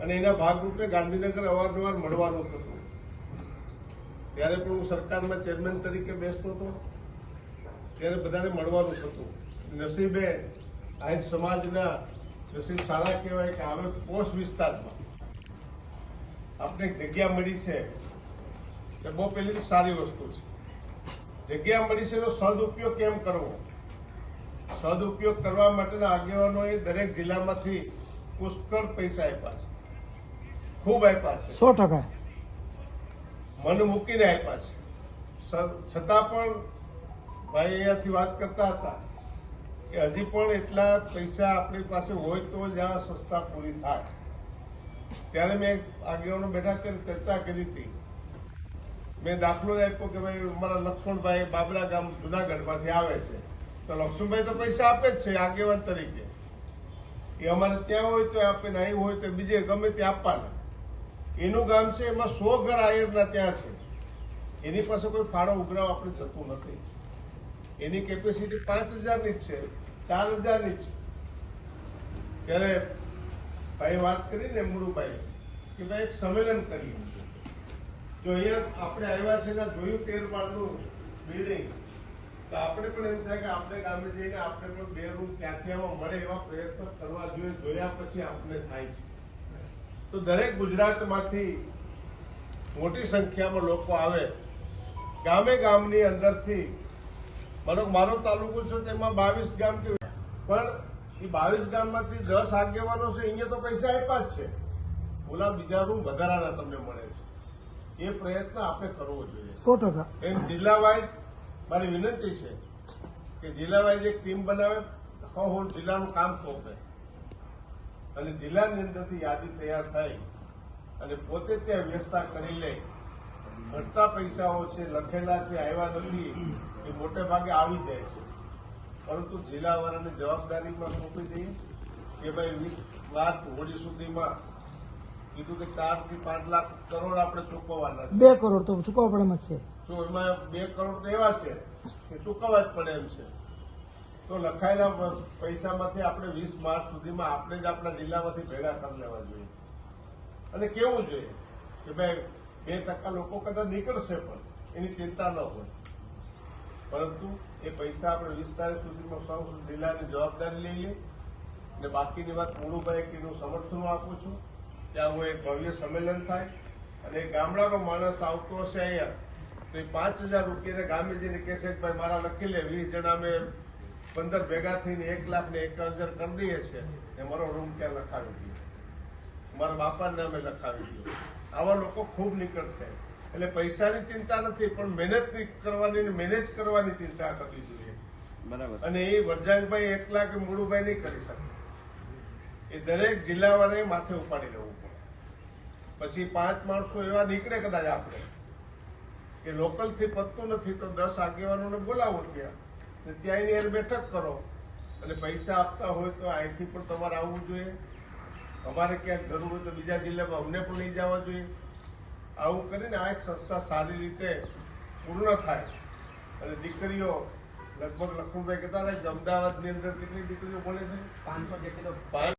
અને એના ભાગરૂપે ગાંધીનગર અવારનવાર મળવાનું થતું. ત્યારે પણ હું સરકારમાં ચેરમેન તરીકે બેસતો હતો. ત્યારે બધાને મળવાનું થતું. નસીબે આહિર સમાજના નસીબ સારા કહેવાય કે હવે કોષ વિસ્તારમાં આપણે જગ્યા મળી છે એ બહુ પહેલી સારી વસ્તુ છે. જગ્યા મળી છે એનો સદુપયોગ કેમ કરવો? સદુપયોગ કરવા માટેના આગેવાનોએ દરેક જિલ્લામાંથી પુષ્કળ પૈસા આપ્યા છે. ખૂબ આપ્યા છે. સો ટકા. મન મૂકીને આપ્યા છે. છતાં પણ ભાઈ અહીંયાથી વાત કરતા હતા કે હજી પણ એટલા પૈસા આપણી પાસે હોય તો જ આ સંસ્થા પૂરી થાય. ત્યારે મેં આગેવાનો બેઠા ત્યારે ચર્ચા કરી હતી. મેં દાખલો આપ્યો કે ભાઈ અમારા લક્ષ્મણભાઈ બાબરા ગામ જુનાગઢમાંથી આવે છે. તો લક્ષ્મણભાઈ તો પૈસા આપે જ છે આગેવાન તરીકે. એ અમારે ત્યાં હોય તો આપે નહીં હોય તો બીજે ગમે તે આપવાના. એનું ગામ છે, એમાં સો ઘર આયરના ત્યાં છે. એની પાસે કોઈ ફાળો ઉઘરાવ આપણે થતું નથી. એની કેપેસિટી પાંચ હજારની જ છે, ચાર હજારની જ છે. ત્યારે ભાઈ વાત કરી ને મુળુભાઈ કે ભાઈ એક સંમેલન કરીએ જો અહીંયા આપણે આવ્યા છે જોયું તેર માળનું બિલ્ડિંગ તો આપણે પણ એમ થાય કે આપણે ગામે જઈને આપણે પણ બે રૂમ ક્યાંથી આમાં મળે એવા પ્રયત્નો કરવા જોઈએ, જોયા પછી આપણે થાય છે. તો દરેક ગુજરાતમાંથી મોટી સંખ્યામાં લોકો આવે. ગામે ગામની અંદરથી મારો મારો તાલુકો છે તેમાં બાવીસ ગામ કે પણ એ બાવીસ ગામમાંથી દસ આગેવાનો છે અહીંયા તો પૈસા આપ્યા જ છે. ઓલા બીજા રૂમ વધારાના તમને મળે છે. એ પ્રયત્ન આપણે કરવો જોઈએ. સો ટકા. એમ જિલ્લા વાઇઝ મારી વિનંતી છે કે જિલ્લા વાઇઝ એક ટીમ બનાવે હું જિલ્લાનું કામ સોંપે. અને જિલ્લાની અંદરથી યાદી તૈયાર થાય અને પોતે ત્યાં વ્યવસ્થા કરી લે. ઘટતા પૈસાઓ છે લખેલા છે આવ્યા નથી એ મોટે ભાગે આવી જાય છે. પરંતુ જિલ્લાવાળાને જવાબદારીમાં સોંપી દઈએ કે ભાઈ વીસ માર્ચ હોળી સુધીમાં કીધું કે ચારથી પાંચ લાખ કરોડ આપણે ચૂકવવાના છે. બે કરોડ તો ચૂકવવા પડે છે. જો એમાં બે કરોડ તો એવા છે કે ચૂકવવા જ પડે એમ છે. તો લખાયેલા પૈસામાંથી આપણે વીસ માર્ચ સુધીમાં આપણે જ આપણા જિલ્લામાંથી ભેગા કરી લેવા જોઈએ. અને કેવું જોઈએ કે ભાઈ, બે ટકા લોકો કદાચ નીકળશે પણ, એની ચિંતા ન હોય. પરંતુ એ પૈસા આપણે વીસ તારીખ સુધીમાં સૌ જિલ્લાની જવાબદારી લઈ લઈએ. અને બાકીની વાત મુળુભાઈ કે સમર્થન આપું છું. કે આવું એક ભવ્ય સંમેલન થાય. અને ગામડાનો માણસ આવતો હશે અહીંયા, તો એ પાંચ હજાર રૂપિયાને ગામે જઈને કહેશે કે ભાઈ, મારા લખી લે વીસ જણા અમે પંદર ભેગા થઈને એક લાખ ને એક હજાર કરી દઈએ છે એ મારો રૂમ ત્યાં લખાવી દઈએ? મારા બાપાના નામે લખાવી દઈએ. આવા લોકો ખૂબ નીકળશે. એટલે પૈસાની ચિંતા નથી પણ મહેનત કરવાની મેનેજ કરવાની ચિંતા કરવી જોઈએ. બરાબર. અને એ વરજાંગભાઈ એક લાખ મૂળુભાઈ નહીં કરી શકે. એ દરેક જિલ્લાવાળાએ માથે ઉપાડી લેવું પડે. પછી પાંચ માણસો એવા નીકળે કદાચ આપણે. કે લોકલથી પતતું નથી તો દસ આગેવાનોને બોલાવો ત્યાં. ને ત્યાં એની હારે બેઠક કરો. અને પૈસા આપતા હોય તો અહીંથી પણ તમારે આવવું જોઈએ. અમારે ક્યાંક જરૂર હોય તો બીજા જિલ્લામાં અમને પણ લઈ જવા જોઈએ. આવું કરીને આ એક સંસ્થા સારી રીતે પૂર્ણ થાય. અને દીકરીઓ લગભગ લખુભાઈ કહેતા હતા કે અમદાવાદની અંદર કેટલી દીકરીઓ ભણે છે? પાંચસો જેટલી તો